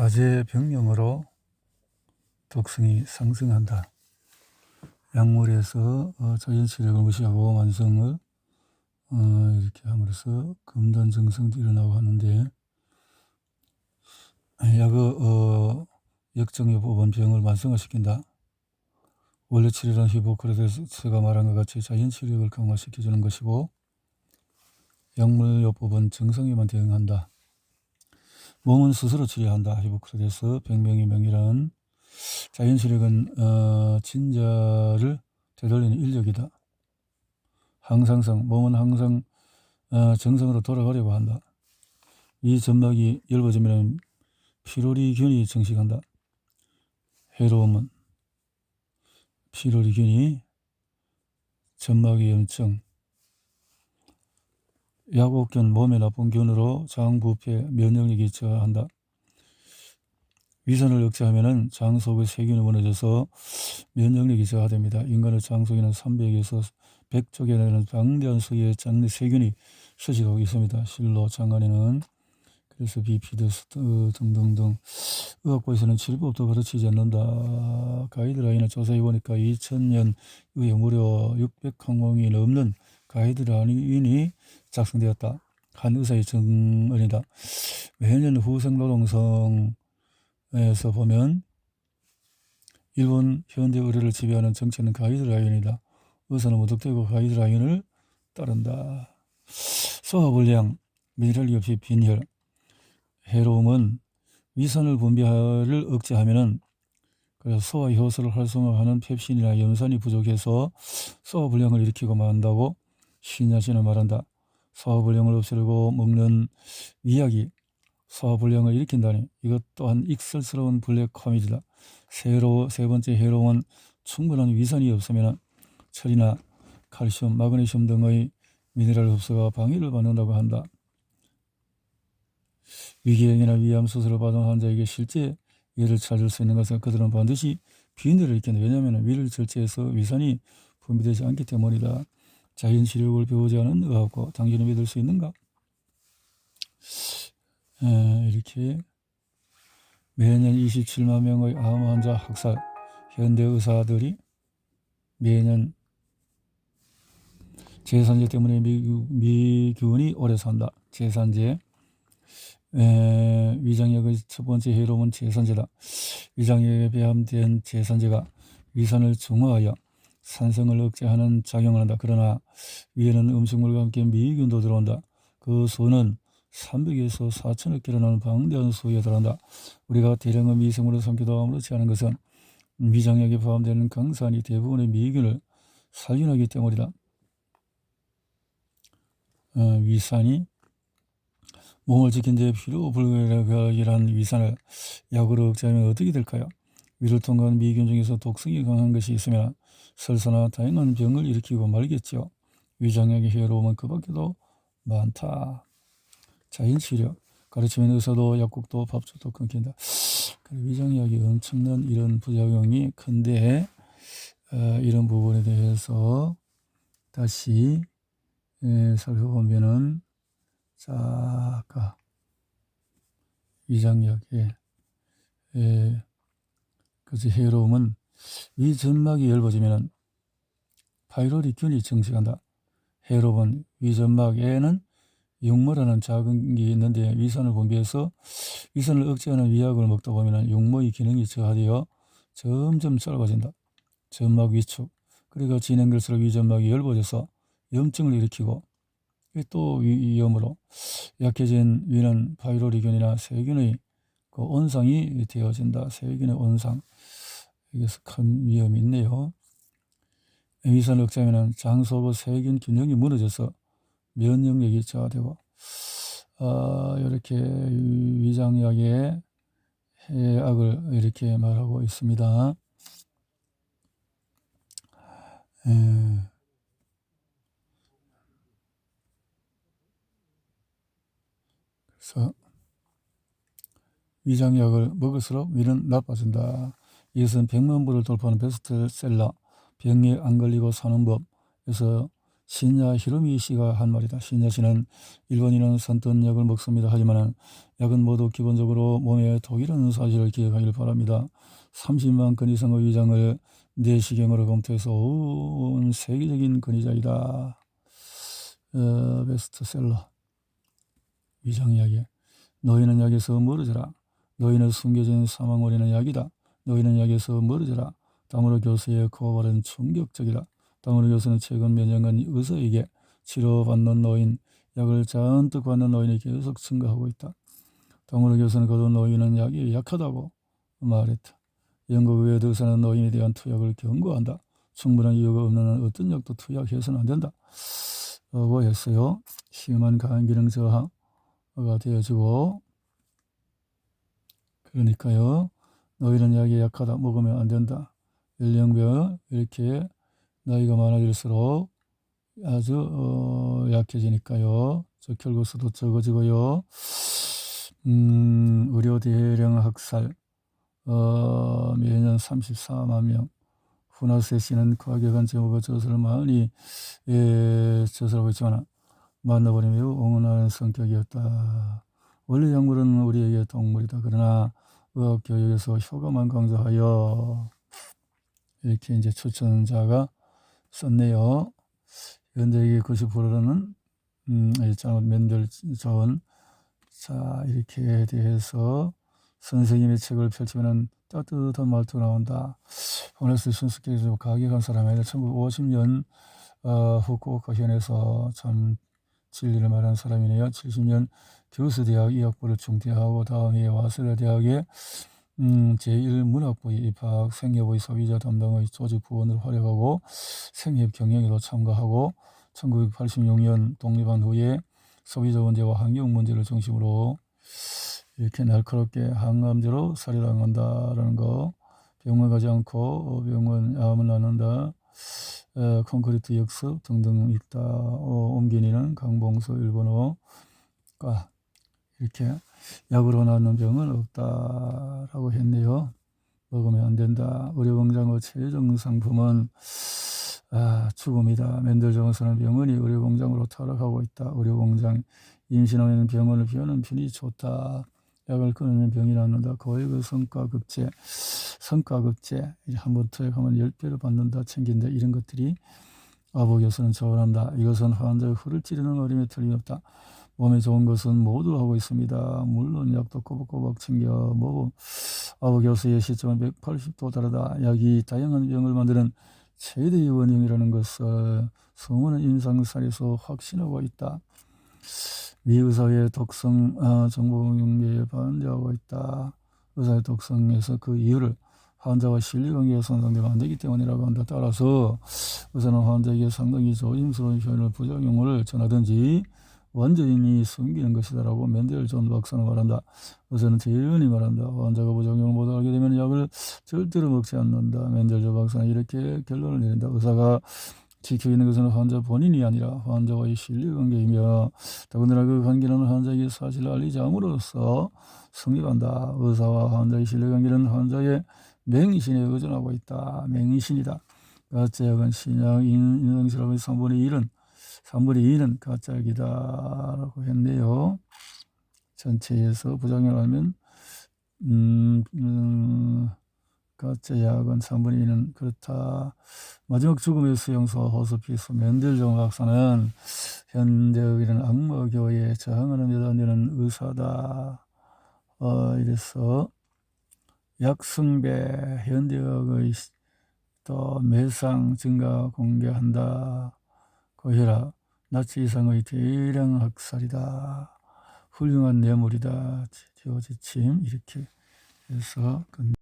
다재병명으로 독성이 상승한다. 약물에서 어, 자연치료를 무시하고 만성을 어, 이렇게 함으로써 금단정성도 일어나고 하는데 약의 어, 역정의 법은 병을 만성화시킨다. 원래 치료란 히포크라테스가 말한 것 같이 자연치료를 강화시켜주는 것이고 약물요법은 정성에만 대응한다. 몸은 스스로 치료한다. 히포크라테스 백명의 명이란 자연치료는 어, 진자를 되돌리는 인력이다. 항상성 몸은 항상 어, 정성으로 돌아가려고 한다. 이 점막이 얇아지면 피로리균이 증식한다. 해로움은 피로리균이 점막의 염증, 약옥균 몸에 나쁜 균으로 장부패 면역력이 저하한다. 위선을 억제하면은 장 속의 세균이 무너져서 면역력이 저하됩니다. 인간의 장 속에는 300에서 100쪽에 되는 방대한 수의 장내 세균이 서식하고 있습니다. 실로 장 안에는 그래서 비피드 등등등 의학부에서는 치료법도 가르치지 않는다. 가이드라인을 조사해 보니까 2000년 이후에 무려 600항목이 넘는 가이드라인이 작성되었다. 한 의사의 증언이다. 매년 후생 노동성에서 보면 일본 현대 의료를 지배하는 정체는 가이드라인이다. 의사는 무턱대고 가이드라인을 따른다. 소화불량, 미네랄이 없이 빈혈, 해로움은 위산을 분비를 억제하면은 그래서 소화 효소를 활성화하는 펩신이나 염산이 부족해서 소화 불량을 일으키고 만다고 신야신은 말한다. 소화불량을 없애려고 먹는 위약이 소화불량을 일으킨다니 이것 또한 익설스러운 블랙 코미디다. 세로, 세 번째 해로움은 충분한 위산이 없으면 철이나 칼슘, 마그네슘 등의 미네랄 흡수가 방해를 받는다고 한다. 위궤양이나 위암 수술을 받은 환자에게 실제 위를 찾을 수 있는 것은 그들은 반드시 비인들을 일으킨다. 왜냐하면 위를 절제해서 위산이 분비되지 않기 때문이다. 배우지 않은 의학과 당신이 믿을 수 있는가? 에, 이렇게 매년 27만 명의 암 환자 학살, 현대 의사들이 매년 재산제 때문에 미, 미균이 오래 산다. 재산제. 에, 위장약의 첫 번째 해로움은 재산제다. 위장약에 배합된 재산제가 위산을 중화하여 산성을 억제하는 작용을 한다. 그러나 위에는 음식물과 함께 미균도 들어온다. 그 수는 300에서 4천억 개로 나는 방대한 수에 달한다. 우리가 대량의 미생물을 삼키도 아무렇지 않은 것은 위장약에 포함되는 강산이 대부분의 미균을 살균하기 때문이다. 어, 위산이 몸을 지킨 데 필요 불가결한 위산을 약으로 억제하면 어떻게 될까요? 위를 통과한 미균 중에서 독성이 강한 것이 있으면 설사나 다양한 병을 일으키고 말겠지요. 위장약의 해로움은 그 밖에도 많다. 자연 치료. 가르치면 의사도 약국도 밥줄도 끊긴다. 위장약이 엄청난 이런 부작용이 큰데 어, 이런 부분에 대해서 다시 에, 살펴보면은 자 아까 위장약의 에, 그지 해로움은 위 점막이 얇아지면 파이로리균이 증식한다. 해로운 위점막에는 육모라는 작은 게 있는데 위산을 분비해서 위산을 억제하는 위약을 먹다 보면 육모의 기능이 저하되어 점점 짧아진다. 점막 위축. 그리고 진행될수록 위점막이 얇아져서 염증을 일으키고 또 위염으로 약해진 위는 파이로리균이나 세균의 그 온상이 되어진다. 세균의 온상. 여기서 큰 위험이 있네요. 위산을 억제하면 장소의 세균 균형이 무너져서 면역력이 저하되고 어, 이렇게 위장약의 해악을 이렇게 말하고 있습니다. 에, 그래서 위장약을 먹을수록 위는 나빠진다. 이것은 100만 부를 돌파하는 베스트셀러 병에 안 걸리고 사는 법에서 신야 히로미 씨가 한 말이다. 신야 씨는 일본인은 선뜻 약을 먹습니다. 하지만 약은 모두 기본적으로 몸에 독이라는 사실을 기억하길 바랍니다. 30만 건 이상의 위장을 내시경으로 검토해서 온 세계적인 근위자이다. 어, 베스트셀러 위장약이 너희는 약에서 멀어져라. 너희는 숨겨진 사망 원인은 약이다. 너희는 약에서 멀어져라. 다무로 교수의 고발은 충격적이다. 다무로 교수는 최근 몇 년간 의사에게 치료받는 노인, 약을 잔뜩 받는 노인이 계속 증가하고 있다. 다무로 교수는 그도 노인은 약이 약하다고 말했다. 영국 의회 의사는 노인에 대한 투약을 경고한다. 충분한 이유가 없는 한 어떤 약도 투약해서는 안 된다. 라고 했어요. 심한 간 기능 저하가 되어지고 그러니까요. 너희는 약이 약하다. 먹으면 안 된다. 연령별 이렇게 나이가 많아질수록 아주 어, 약해지니까요. 저 결국 수도 적어지고요. 음, 의료 대령 학살 어, 매년 34만 명. 후나세 씨는 과격한 제목과 저서를 많이 예, 저서하고 있지만 만나보니 매우 옹은한 성격이었다. 원래 약물은 우리에게 동물이다. 그러나 의학 교육에서 효과만 강조하여 이렇게 이제 추천자가 썼네요. 현대의 90%는 음, 잘못 맨들 좋은 자 이렇게 대해서 선생님의 책을 펼치면 따뜻한 말투가 나온다. 호네스 신스케에서 가격한 사람이 1950년 어, 후쿠오카 현에서 참 진리를 말한 사람이네요. 70년 교수대학 의학부를 중퇴하고 다음 해에 와세다 대학에 음, 제1문학부에 입학, 생협의 소비자 담당의 조직 부원을 활약하고 생협 경영에도 참가하고 1986년 독립한 후에 소비자 문제와 환경 문제를 중심으로 이렇게 날카롭게 항암제로 살해당한다라는 거 병원 가지 않고 병원 암을 낳는다 에, 콘크리트 역습 등등 읽다 어, 옮기니는 강봉서 일본어가 이렇게 약으로 낫는 병은 없다라고 했네요. 먹으면 안 된다. 의료공장의 최종 상품은 아, 죽음이다. 맨델 정서는 병원이 의료공장으로 타락하고 있다. 의료공장 임신하는 병원을 비우는 편이 좋다. 약을 끊으면 병이 낫는다. 거의 그 성과 급제, 성과급제 한번 투약하면 10배를 받는다. 챙긴다. 이런 것들이 아보 교수는 조언한다. 이것은 환자의 후를 찌르는 어림에 틀림없다. 몸에 좋은 것은 모두 하고 있습니다. 물론 약도 꼬박꼬박 챙겨 먹고 아버 교수의 시점은 180도 다르다. 약이 다양한 병을 만드는 최대의 원인이라는 것을 성원은 임상사에서 확신하고 있다. 미 의사의 독성 어, 정보용계에 반대하고 있다. 의사의 독성에서 그 이유를 환자와 신뢰관계가 손상되면 안 되기 때문이라고 한다. 따라서 의사는 환자에게 상당히 조심스러운 표현을 부작용을 전하든지 완전히 숨기는 것이다라고 맨델 존 박사는 말한다. 의사는 재연히 말한다. 환자가 부작용을 못 알게 되면 약을 절대로 먹지 않는다. 맨델 존 박사는 이렇게 결론을 내린다. 의사가 지키고 있는 것은 환자 본인이 아니라 환자와의 신뢰관계이며 더군다나 그 관계는 환자에게 사실을 알리지 함으로써 성립한다. 의사와 환자의 신뢰관계는 환자의 맹신에 의존하고 있다. 맹신이다. 가짜약은 신약 인성실험의 3분의 1은 3분의 2는 가짜약이다라고 했네요. 전체에서 부작용을 하면 음, 음, 가짜약은 3분의 2는 그렇다. 마지막 죽음의 수용소 호스피스 맨델정 박사는 현대의는 악마교에 저항하는 되는 의사다. 어, 이래서 약승배 현대의학의 또 매상 증가 공개한다. 고혈압, 나치 이상의 대량 학살이다. 훌륭한 뇌물이다. 지어지침 이렇게 해서